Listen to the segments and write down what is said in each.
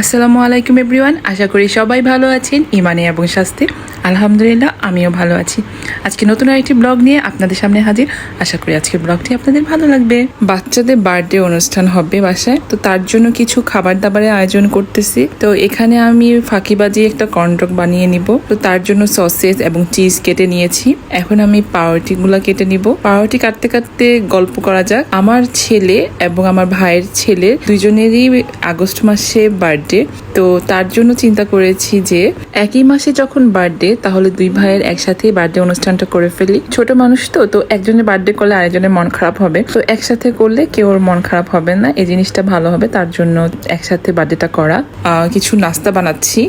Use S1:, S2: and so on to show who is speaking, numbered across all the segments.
S1: আসসালামু আলাইকুম এভরিওয়ান আশা করি সবাই ভালো আছেন ইমানে এবং স্বাস্থ্যে। আলহামদুলিল্লাহ, আমিও ভালো আছি। আজকে নতুন আরেকটি ব্লগ নিয়ে আপনাদের সামনে হাজির। আশা করি আজকের ব্লগটি আপনাদের ভালো লাগবে। বাচ্চাদের বার্থডে অনুষ্ঠান হবে বাসায়, তো তার জন্য কিছু খাবার দাবারের আয়োজন করতেছি। তো এখানে আমি ফাঁকিবাজি একটা কন্টক বানিয়ে নিব। তো তার জন্য সসেজ এবং চিজ কেটে নিয়েছি। এখন আমি পাউরুটিগুলো কেটে নিব। পাউরুটি কাটতে কাটতে গল্প করা যাক। আমার ছেলে এবং আমার ভাইয়ের ছেলে দুজনেরই আগস্ট মাসে বার্থডে। তো তার জন্য চিন্তা করেছি যে, একই মাসে যখন বার্থডে তাহলে দুই ভাইয়ের একসাথে বার্থডে অনুষ্ঠানটা করে ফেলি। ছোট মানুষ তো তো একজনের বার্থডে করলে আরেকজনের মন খারাপ হবে। তো একসাথে করলে কেউ ওর মন খারাপ হবে না, এই জিনিসটা ভালো হবে, তার জন্য একসাথে বার্থডেটা করা। কিছু নাস্তা বানাচ্ছি।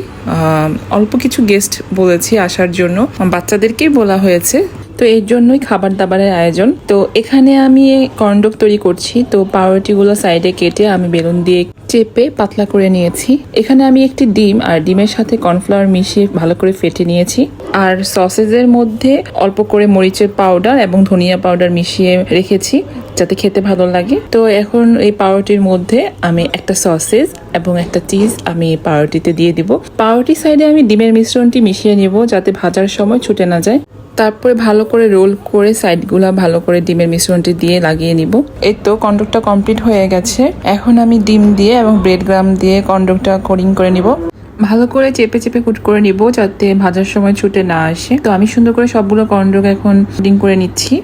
S1: অল্প কিছু গেস্ট বলেছি আসার জন্য। বাচ্চাদেরকেই বলা হয়েছে। তো এর জন্যই খাবার দাবারের আয়োজন। তো এখানে আমি কন্ডক তৈরি করছি। তো পাউরুটিগুলো সাইডে কেটে আমি বেলুন দিয়ে চেপে পাতলা করে নিয়েছি। এখানে আমি একটি ডিম আর ডিমের সাথে কর্নফ্লাওয়ার মিশিয়ে ভালো করে ফেটে নিয়েছি। আর সসেজের মধ্যে অল্প করে মরিচের পাউডার এবং ধনিয়া পাউডার মিশিয়ে রেখেছি, যাতে খেতে ভালো লাগে। তো এখন এই পাউরুটির মধ্যে আমি একটা সসেজ এবং একটা চিজ আমি পাউরুটিতে দিয়ে দিব। পাউরুটি সাইডে আমি ডিমের মিশ্রণটি মিশিয়ে নিব, যাতে ভাজার সময় ছুটে না যায়। তারপরে ভালো করে রোল করে সাইডগুলো ভালো করে ডিমের মিশ্রণটি দিয়ে লাগিয়ে নিব। এই তো কন্ডকটা কমপ্লিট হয়ে গেছে। এখন আমি ডিম দিয়ে এবং ব্রেড গ্রাম দিয়ে কন্ডকটা কোডিং করে নিব। ভালো করে চেপে চেপে কুট করে নিব যাতে ভাজার সময় ছুটে না আসে। তো আমি সুন্দর করে সবগুলো কন্ডক এখন কোডিং করে নিচ্ছি।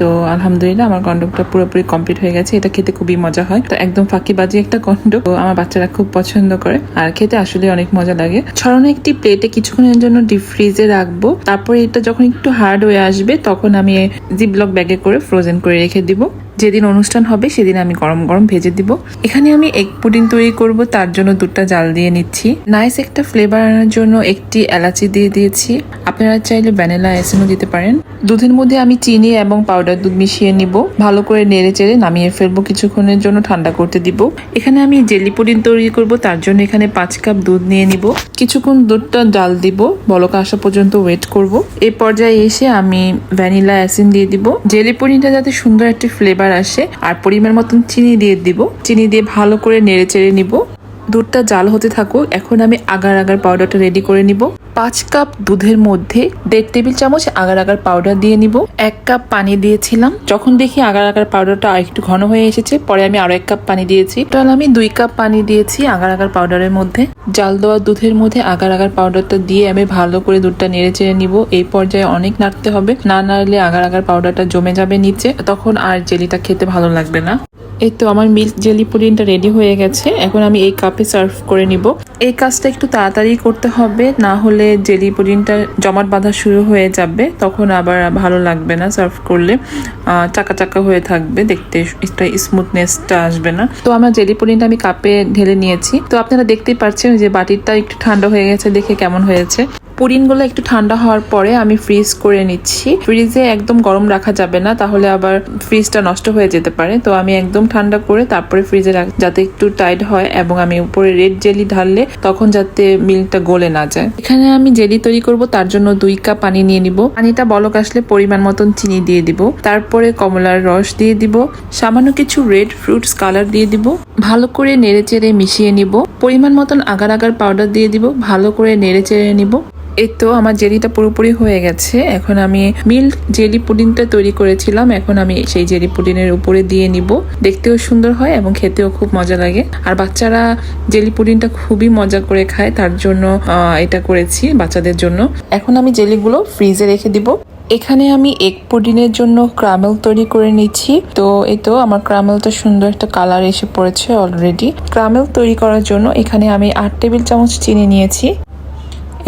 S1: তো আলহামদুলিল্লাহ আমার কন্ডকটা পুরোপুরি কমপ্লিট হয়ে গেছে। এটা খেতে খুবই মজা হয়। তো একদম ফাঁকিবাজি একটা কন্ডক তো আমার বাচ্চারা খুব পছন্দ করে। আর খেতে আসলে অনেক মজা লাগে। ছড়ানো একটি প্লেটে কিছুক্ষণের জন্য ডিপ ফ্রিজে রাখব। তারপরে এটা যখন একটু হার্ড হয়ে আসবে, তখন আমি জিপ ব্যাগে করে ফ্রোজেন করে রেখে দিব। যেদিন অনুষ্ঠান হবে, সেদিন আমি গরম গরম ভেজে দিব। এখানে আমি এগ পুডিং তৈরি করব, তার জন্য দুধটা জাল দিয়ে নিচ্ছি। নাইস একটা ফ্লেভার আনার জন্য একটি এলাচি দিয়ে দিয়েছি। আপনারা চাইলে ভ্যানিলা এসেনও দিতে পারেন। দুধের মধ্যে আমি চিনি এবং পাউডার দুধ মিশিয়ে নিব। ভালো করে নেড়ে চেড়ে নামিয়ে ফেলব কিছুক্ষণের জন্য ঠান্ডা করতে দিব। এখানে আমি জেলি পুডিং তৈরি করব, তার জন্য এখানে পাঁচ কাপ দুধ নিয়ে নিব। কিছুক্ষণ দুধটা জাল দিব, বলক আসা পর্যন্ত ওয়েট করব। এই পর্যায়ে এসে আমি ভ্যানিলা অ্যাসিন দিয়ে দিব। জেলি পুডিংটা যাতে সুন্দর একটি ফ্লেভার আসে আর পরিমাণ মতন চিনি দিয়ে দিব। চিনি দিয়ে ভালো করে নেড়ে চেড়ে নিব। দুধটা জাল হতে থাকুক, এখন আমি আগার আগার পাউডারটা রেডি করে নিব। পাঁচ কাপ দুধের মধ্যে দেড় টেবিল চামচ আগার আগার পাউডার দিয়ে নিব। এক কাপ পানি দিয়েছিলাম। যখন দেখি আগার আগার পাউডারটা একটু ঘন হয়ে এসেছে, পরে আমি আরও এক কাপ পানি দিয়েছি। টোটাল আমি দুই কাপ পানি দিয়েছি আগার আগার পাউডারের মধ্যে। জাল দেওয়া দুধের মধ্যে আগার আগার পাউডারটা দিয়ে আমি ভালো করে দুধটা নেড়ে চেড়ে নিব। এই পর্যায়ে অনেক নাড়তে হবে। না নাড়লে আগার আগার পাউডারটা জমে যাবে নিচে, তখন আর জেলিটা খেতে ভালো লাগবে না। এই তো আমার মিল্ক জেলি পুডিংটা রেডি হয়ে গেছে। এখন আমি এই কাপে সার্ভ করে নিব। এই কাজটা একটু তাড়াতাড়ি করতে হবে, না হলে জেলি পুডিংটা জমাট বাঁধা শুরু হয়ে যাবে, তখন আবার ভালো লাগবে না সার্ভ করলে। চাকা চাকা হয়ে থাকবে, দেখতে একটা স্মুথনেসটা আসবে না। তো আমার জেলি পুডিংটা আমি কাপে ঢেলে নিয়েছি। তো আপনারা দেখতেই পাচ্ছেন যে বাটিটা একটু ঠান্ডা হয়ে গেছে, দেখে কেমন হয়েছে। পুডিনগুলো একটু ঠান্ডা হওয়ার পরে আমি ফ্রিজ করে নিচ্ছি। ফ্রিজে একদম গরম রাখা যাবে না, তাহলে আবার ফ্রিজটা নষ্ট হয়ে যেতে পারে। তো আমি একদম ঠান্ডা করে তারপরে ফ্রিজে যাতে একটু টাইট হয় এবং আমি উপরে রেড জেলি ঢাললে তখন যাতে মিল্কটা গলে না যায়। এখানে আমি জেলি তৈরি করব, তার জন্য দুই কাপ পানি নিয়ে নিব। পানিটা বলক আসলে পরিমাণ মতন চিনি দিয়ে দিব। তারপরে কমলার রস দিয়ে দিব। সামান্য কিছু রেড ফ্রুটস কালার দিয়ে দিব। ভালো করে নেড়ে চেড়ে মিশিয়ে নিব। পরিমাণ মতন আগার আগার পাউডার দিয়ে দিব। ভালো করে নেড়ে চেড়ে নিব। এই তো আমার জেলিটা পুরোপুরি হয়ে গেছে। এখন আমি মিল্ক জেলি পুডিংটা তৈরি করেছিলাম। এখন আমি সেই জেলি পুডিংয়ের উপরে দিয়ে নিব। দেখতেও সুন্দর হয় এবং খেতেও খুব মজা লাগে। আর বাচ্চারা জেলি পুডিংটা খুবই মজা করে খায়, তার জন্য এটা করেছি বাচ্চাদের জন্য। এখন আমি জেলিগুলো ফ্রিজে রেখে দিব। এখানে আমি এগ পুডিনের জন্য ক্রামেল তৈরি করে নিচ্ছি। তো এই তো আমার ক্রামেলটা সুন্দর একটা কালার এসে পড়েছে অলরেডি। ক্রামেল তৈরি করার জন্য এখানে আমি আট টেবিল চামচ চিনি নিয়েছি।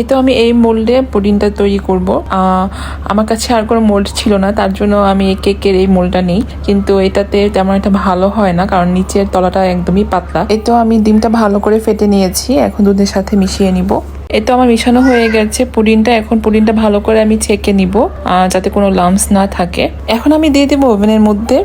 S1: এই তো আমি এই মোল্ডে পুডিংটা তৈরি করব। আমার কাছে আর কোনো মোল্ড ছিল না, তার জন্য আমি কেকের এই মোল্ডটা নেই। কিন্তু এটাতে তেমন একটা ভালো হয় না, কারণ নিচের তলাটা একদমই পাতলা। এই তো আমি ডিমটা ভালো করে ফেটে নিয়েছি, এখন দুধের সাথে মিশিয়ে নিব। এই তো আমার মিশানো হয়ে গেছে। পুডিংটা এখন পুডিংটা ভালো করে আমি ছেঁকে নিব যাতে কোনো লামস না থাকে। এখন আমি দিয়ে দেবো ওভেনের মধ্যে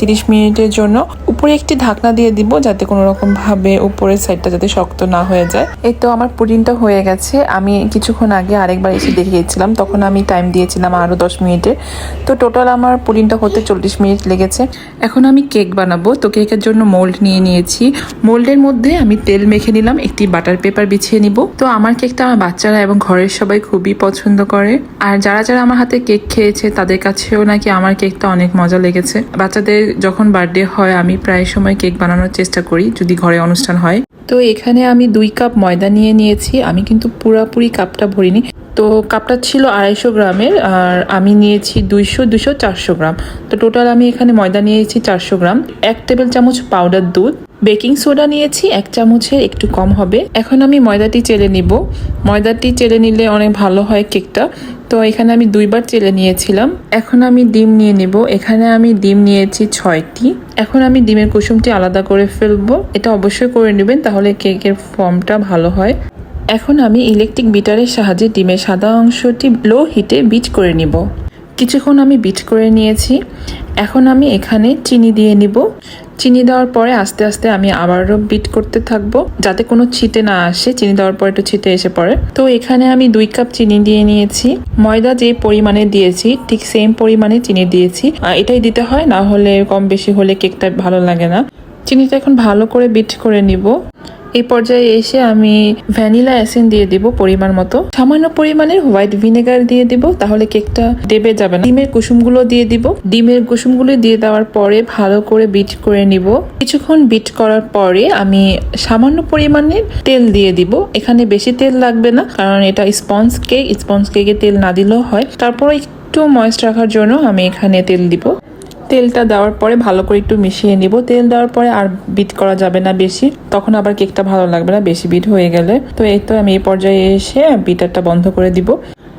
S1: তিরিশ মিনিটের জন্য। উপরে একটি ঢাকনা দিয়ে দিব, যাতে কোনো রকম ভাবে উপরের সাইডটা যাতে শক্ত না হয়ে যায়। এই তো আমার পুডিংটা হয়ে গেছে। আমি কিছুক্ষণ আগে আরেকবার এসে দেখিয়েছিলাম। তখন আমি টাইম দিয়েছিলাম আরও দশ মিনিটের তো টোটাল আমার পুডিংটা হতে চল্লিশ মিনিট লেগেছে। এখন আমি কেক বানাবো। তো কেকের জন্য মোল্ড নিয়ে নিয়েছি। মোল্ডের মধ্যে আমি তেল মেখে নিলাম। একটি বাটার পেপার বিছিয়ে নিব। তো আমার কেকটা আমার বাচ্চারা এবং ঘরের সবাই খুবই পছন্দ করে। আর যারা যারা আমার হাতে কেক খেয়েছে, তাদের কাছেও নাকি আমার কেকটা অনেক মজা লেগেছে। বাচ্চাদের যখন বার্থডে হয়, আমি প্রায় সময় কেক বানানোর চেষ্টা করি, যদি ঘরে অনুষ্ঠান হয়। তো এখানে আমি দুই কাপ ময়দা নিয়ে নিয়েছি। আমি কিন্তু পুরাপুরি কাপটা ভরিনি। তো কাপটা ছিল আড়াইশো গ্রামের, আর আমি নিয়েছি দুইশো দুশো চারশো গ্রাম। তো টোটাল আমি এখানে ময়দা নিয়েছি চারশো গ্রাম। এক টেবিল চামচ পাউডার দুধ। বেকিং সোডা নিয়েছি, এক চামচের একটু কম হবে। এখন আমি ময়দাটি চেলে নিব। ময়দাটি চেলে নিলে অনেক ভালো হয় কেকটা। তো এখানে আমি দুইবার চেলে নিয়েছিলাম। এখন আমি ডিম নিয়ে নিব। এখানে আমি ডিম নিয়েছি ছয়টি। এখন আমি ডিমের কুসুমটি আলাদা করে ফেলব। এটা অবশ্যই করে নেবেন, তাহলে কেকের ফর্মটা ভালো হয়। এখন আমি ইলেকট্রিক বিটারের সাহায্যে ডিমের সাদা অংশটি লো হিটে বিট করে নিব। কিছুক্ষণ আমি বিট করে নিয়েছি। এখন আমি এখানে চিনি দিয়ে নিব। চিনি দেওয়ার পরে আস্তে আস্তে আমি আবারও বিট করতে থাকব, যাতে কোনো ছিটে না আসে। চিনি দেওয়ার পরে একটু ছিটে এসে পড়ে। তো এখানে আমি দুই কাপ চিনি দিয়ে নিয়েছি। ময়দা যে পরিমাণে দিয়েছি, ঠিক সেম পরিমাণে চিনি দিয়েছি। এটাই দিতে হয়, না হলে কম বেশি হলে কেকটা ভালো লাগে না। চিনিটা এখন ভালো করে বিট করে নিব। এই পর্যায়ে এসে আমি ভ্যানিলা এসেন দিয়ে দিব পরিমাণ মতো। সামান্য পরিমাণের হোয়াইট ভিনেগার দিয়ে দিব, তাহলে কেকটা দেবে যাবে না। ডিমের কুসুমগুলো দিয়ে দিব। ডিমের কুসুমগুলো দিয়ে দেওয়ার পরে ভালো করে বিট করে নিব। কিছুক্ষণ বিট করার পরে আমি সামান্য পরিমাণের তেল দিয়ে দিব। এখানে বেশি তেল লাগবে না, কারণ এটা স্পঞ্জ কেক। স্পঞ্জ কেকে তেল না দিলেও হয়। তারপর একটু ময়েস্ট রাখার জন্য আমি এখানে তেল দিব। তেলটা দেওয়ার পরে ভালো করে একটু মিশিয়ে নিব। তেল দেওয়ার পরে আর বিট করা যাবে না বেশি। তখন আবার কেকটা ভালো লাগবে না, বেশি বিট হয়ে গেলে। তো এই তো আমি এই পর্যায়ে এসে বিটারটা বন্ধ করে দিব।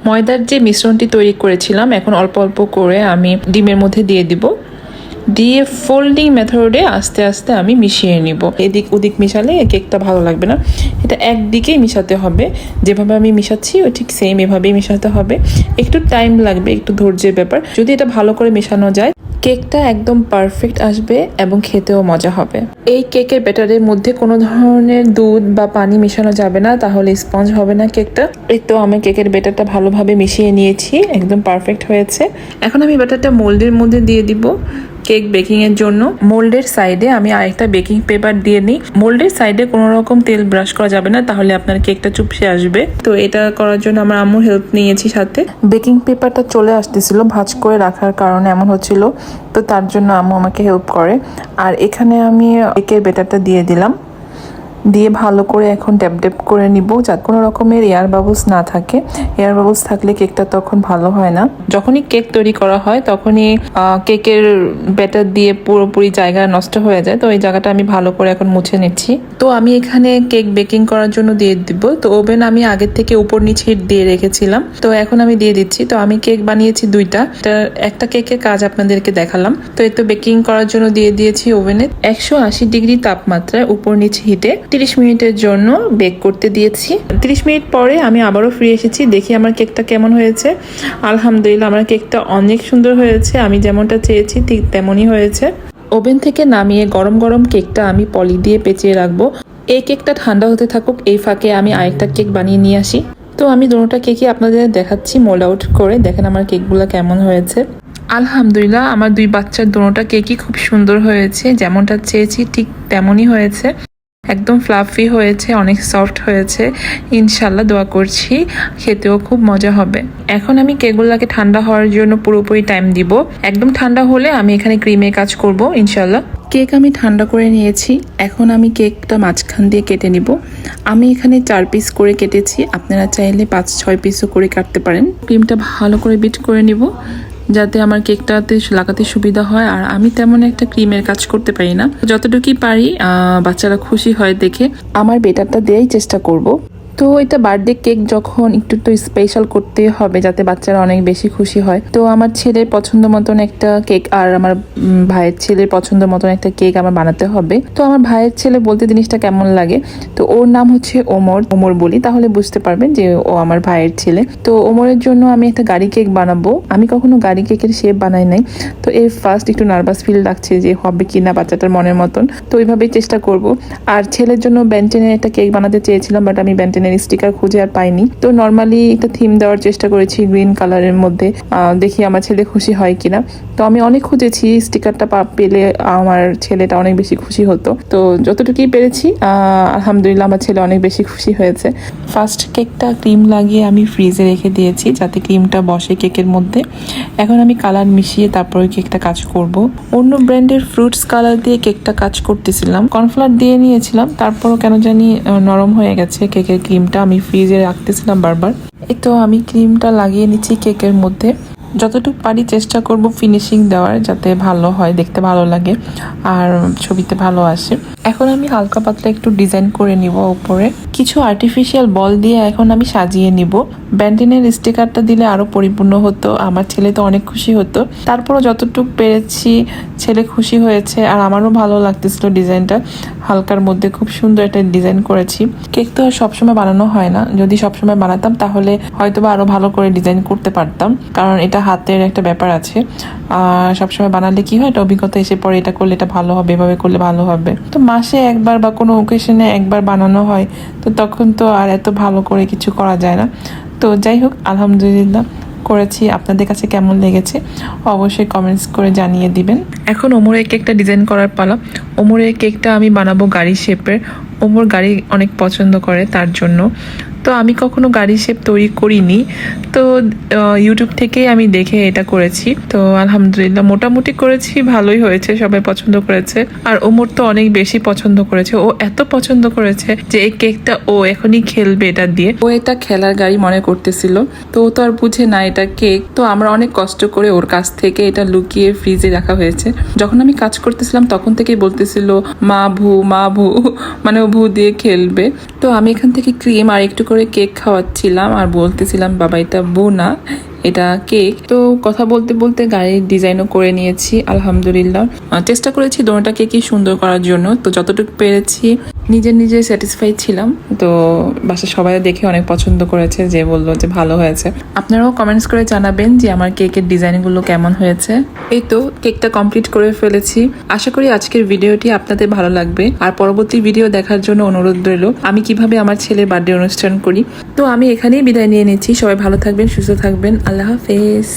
S1: ময়দার যে মিশ্রণটি তৈরি করেছিলাম, এখন অল্প অল্প করে আমি ডিমের মধ্যে দিয়ে দিব। দিয়ে ফোল্ডিং মেথডে আস্তে আস্তে আমি মিশিয়ে নিব। এদিক ওদিক মিশালে কেকটা ভালো লাগবে না। এটা একদিকেই মিশাতে হবে। যেভাবে আমি মিশাচ্ছি ও ঠিক সেম এভাবেই মিশাতে হবে। একটু টাইম লাগবে, একটু ধৈর্যের ব্যাপার। যদি এটা ভালো করে মেশানো যায় কেকটা একদম পারফেক্ট আসবে এবং খেতেও মজা হবে। এই কেকের ব্যাটারের মধ্যে কোনো ধরনের দুধ বা পানি মেশানো যাবে না, তাহলে স্পঞ্জ হবে না কেকটা এই তো আমি কেকের ব্যাটারটা ভালোভাবে মিশিয়ে নিয়েছি, একদম পারফেক্ট হয়েছে। এখন আমি ব্যাটারটা মোল্ডের মধ্যে দিয়ে দিব। কেক বেকিং এর জন্য। মোল্ডের সাইডে আমি আরেকটা বেকিং পেপার দিয়ে নিই। মোল্ডের সাইডে কোনো রকম তেল ব্রাশ করা যাবে না, তাহলে আপনার কেকটা চুপসে আসবে। তো এটা করার জন্য আমার আম্মুর হেল্প নিয়েছি সাথে। বেকিং পেপারটা চলে আসতেছিল ভাজ করে রাখার কারণে এমন হচ্ছিল, তো তার জন্য আম্মু আমাকে হেল্প করে। আর এখানে আমি কেকের বেটারটা দিয়ে দিলাম। দিয়ে ভালো করে এখন ট্যাপ ট্যাপ করে নিব যাতে কোনো রকমের এয়ার বাবলস না থাকে। এয়ার বাবলস থাকলে কেকটা তখন ভালো হয় না। যখনই কেক তৈরি করা হয়, তখনই কেকের ব্যাটার দিয়ে পুরোপুরি জায়গা নষ্ট হয়ে যায়। তো এই জায়গাটা আমি ভালো করে এখন মুছে নিচ্ছি। তো আমি এখানে কেক বেকিং করার জন্য দিয়ে দিব। তো ওভেন আমি আগের থেকে উপর নিচে দিয়ে রেখেছিলাম। তো এখন আমি দিয়ে দিচ্ছি। তো আমি কেক বানিয়েছি দুইটা। একটা কেকের কাজ আপনাদেরকে দেখালাম। তো এই তো বেকিং করার জন্য দিয়ে দিয়েছি ওভেনে একশো আশি ডিগ্রি তাপমাত্রায় উপর নিচে হিটে তিরিশ মিনিটের জন্য বেক করতে দিয়েছি। তিরিশ মিনিট পরে আমি আবারও ফিরে এসেছি। দেখি আমার কেকটা কেমন হয়েছে। আলহামদুলিল্লাহ, আমার কেকটা অনেক সুন্দর হয়েছে। আমি যেমনটা চেয়েছি, ঠিক তেমনই হয়েছে। ওভেন থেকে নামিয়ে গরম গরম কেকটা আমি পলি দিয়ে পেঁচিয়ে রাখব। এই কেকটা ঠান্ডা হতে থাকুক, এই ফাঁকে আমি আরেকটা কেক বানিয়ে নিয়ে আসি। তো আমি দুটোটা কেকই আপনাদের দেখাচ্ছি মোল্ড আউট করে। দেখেন আমার কেকগুলো কেমন হয়েছে। আলহামদুলিল্লাহ, আমার দুই বাচ্চার দুটোটা কেকই খুব সুন্দর হয়েছে। যেমনটা চেয়েছি, ঠিক তেমনই হয়েছে। একদম ফ্লাফি হয়েছে, অনেক সফট হয়েছে। ইনশাল্লাহ দোয়া করছি, খেতেও খুব মজা হবে। এখন আমি কেকগুলোকে ঠান্ডা হওয়ার জন্য পুরোপুরি টাইম দিব। একদম ঠান্ডা হলে আমি এখানে ক্রিমের কাজ করব ইনশাল্লাহ কেক আমি ঠান্ডা করে নিয়েছি, এখন আমি কেকটা মাঝখান দিয়ে কেটে নিব। আমি এখানে চার পিস করে কেটেছি, আপনারা চাইলে পাঁচ ছয় পিসও করে কাটতে পারেন। ক্রিমটা ভালো করে বিট করে নিব। যাতে আমার কেকটাতে লাগাতে সুবিধা হয়। আর আমি তেমন একটা ক্রিমের কাজ করতে পারি না। যতটুকুই পারি বাচ্চারা খুশি হয় দেখে। আমার বেটারটা দেওয়াই চেষ্টা করব। তো এটা বার্থডে কেক যখন একটু তো স্পেশাল করতে হবে যাতে বাচ্চারা অনেক বেশি খুশি হয়। তো আমার ছেলের পছন্দ মতন একটা কেক আর আমার ভাইয়ের ছেলের পছন্দ মতন একটা কেক আমার বানাতে হবে। তো আমার ভাইয়ের ছেলে বলতে জিনিসটা কেমন লাগে? তো ওর নাম হচ্ছে ওমর ওমর বলি। তাহলে বুঝতে পারবেন যে ও আমার ভাইয়ের ছেলে। তো ওমরের জন্য আমি একটা গাড়ি কেক বানাবো। আমি কখনো গাড়ি কেকের শেপ বানাই নাই। তো এর ফার্স্ট একটু নার্ভাস ফিল লাগছে যে হবে কি না বাচ্চাটার মনের মতন। তো ওইভাবেই চেষ্টা করব। আর ছেলের জন্য ব্যান্টেনের একটা কেক বানাতে চেয়েছিলাম বাট আমি ব্যান্টেনের স্টিকার খুঁজে আর পাইনি। তো নর্মালি একটা থিম দেওয়ার চেষ্টা করেছি গ্রিন কালারের মধ্যে দেখি আমার ছেলে খুশি হয় কিনা। তো আমি অনেক খুঁজেছি স্টিকারটা পেলে আমার ছেলেটা অনেক বেশি খুশি হতো। তো যতটুকুই পেরেছি আলহামদুলিল্লাহ আমার ছেলে অনেক বেশি খুশি হয়েছে। ফার্স্ট কেকটা ক্রিম লাগিয়ে আমি ফ্রিজে রেখে দিয়েছি, যাতে ক্রিমটা বসে কেকের মধ্যে। এখন আমি কালার মিশিয়ে তারপর কেকটা কাজ করব। অন্য ব্র্যান্ডের ফ্রুটস কালার দিয়ে কেকটা কাজ করতেছিলাম। কর্নফ্লাওয়ার দিয়ে নিয়েছিলাম, তারপরও কেন জানি নরম হয়ে গেছে কেকের ক্রিমটা আমি ফ্রিজে রাখতেছিলাম বারবার। এই তো আমি ক্রিমটা লাগিয়ে নিচ্ছি কেকের মধ্যে। যতটুকু পারি চেষ্টা করব ফিনিশিং দেওয়ার যাতে ভালো হয়, দেখতে ভালো লাগে, আর ছবিতে ভালো আসে। এখন আমি হালকা পাতলা একটু ডিজাইন করে নিব উপরে। কিছু আর্টিফিশিয়াল বল দিয়ে এখন আমি সাজিয়ে নিব। ব্যান্টিনের স্টিকারটা দিলে আরও পরিপূর্ণ হতো, আমার ছেলে তো অনেক খুশি হতো। তারপরও যতটুকু পেরেছি, ছেলে খুশি হয়েছে আর আমারও ভালো লাগতেছিল ডিজাইনটা হালকার মধ্যে খুব সুন্দর একটা ডিজাইন করেছি। কেক তো আর সবসময় বানানো হয় না। যদি সবসময় বানাতাম, তাহলে হয়তো বা আরও ভালো করে ডিজাইন করতে পারতাম। কারণ এটা হাতের একটা ব্যাপার আছে। সবসময় বানালে কি হয়, এটা অভিজ্ঞতা এসে পরে এটা করলে এটা ভালো হবে, এভাবে করলে ভালো হবে। তো মাসে একবার বা কোনো ওকেশনে একবার বানানো হয়, তো তখন তো আর এত ভালো করে কিছু করা যায় না। তো যাই হোক, আলহামদুলিল্লাহ করেছি। আপনাদের কাছে কেমন লেগেছে? অবশ্যই কমেন্টস করে জানিয়ে দিবেন। এখন ওমরের কেকটা ডিজাইন করার পালা। ওমরের কেকটা আমি বানাবো গাড়ি শেপের ওমর গাড়ি অনেক পছন্দ করে তার জন্য। তো আমি কখনো গাড়ি শেপ তৈরি করিনি। তো ইউটিউব থেকেই আমি দেখে এটা করেছি। তো, আলহামদুলিল্লাহ, মোটামুটি করেছি, ভালোই হয়েছে, সবাই পছন্দ করেছে। আর ওমর তো অনেক বেশি পছন্দ করেছে। ও এত পছন্দ করেছে যে এই কেকটা ও এখনই খেলবে এটা দিয়ে। ও এটা খেলার গাড়ি মনে করতেছিল। তো ও তো আর বুঝে না এটা কেক। তো আমরা অনেক কষ্ট করে ওর কাছ থেকে এটা লুকিয়ে ফ্রিজে রাখা হয়েছে। যখন আমি কাজ করতেছিলাম, তখন থেকেই বলতেছিল, মা ভু মা ভু। মানে ও ভু দিয়ে খেলবে। তো আমি এখান থেকে ক্রিম আর একটু করে কেক খাওয়াচ্ছিলাম আর বলতেছিলাম, বাবা, এটা বু না এটা কেক। তো কথা বলতে বলতে গাড়ির ডিজাইনও করে নিয়েছি, আলহামদুলিল্লাহ। চেষ্টা করেছি দোনোটা কেকই সুন্দর করার জন্য। তো যতটুকু পেরেছি, নিজে নিজে স্যাটিসফাই ছিলাম। তো বাসা সবাই দেখে অনেক পছন্দ করেছে, যে বলল যে ভালো হয়েছে। আপনারাও কমেন্টস করে জানাবেন যে আমার কেকের ডিজাইনগুলো কেমন হয়েছে। এই তো কেকটা কমপ্লিট করে ফেলেছি। আশা করি আজকের ভিডিওটি আপনাদের ভালো লাগবে। আর পরবর্তী ভিডিও দেখার জন্য অনুরোধ রইল, আমি কীভাবে আমার ছেলের বার্থডে অনুষ্ঠান করি। তো আমি এখানেই বিদায় নিয়ে নিচ্ছি। সবাই ভালো থাকবেন, সুস্থ থাকবেন। আল্লাহ হাফেজ।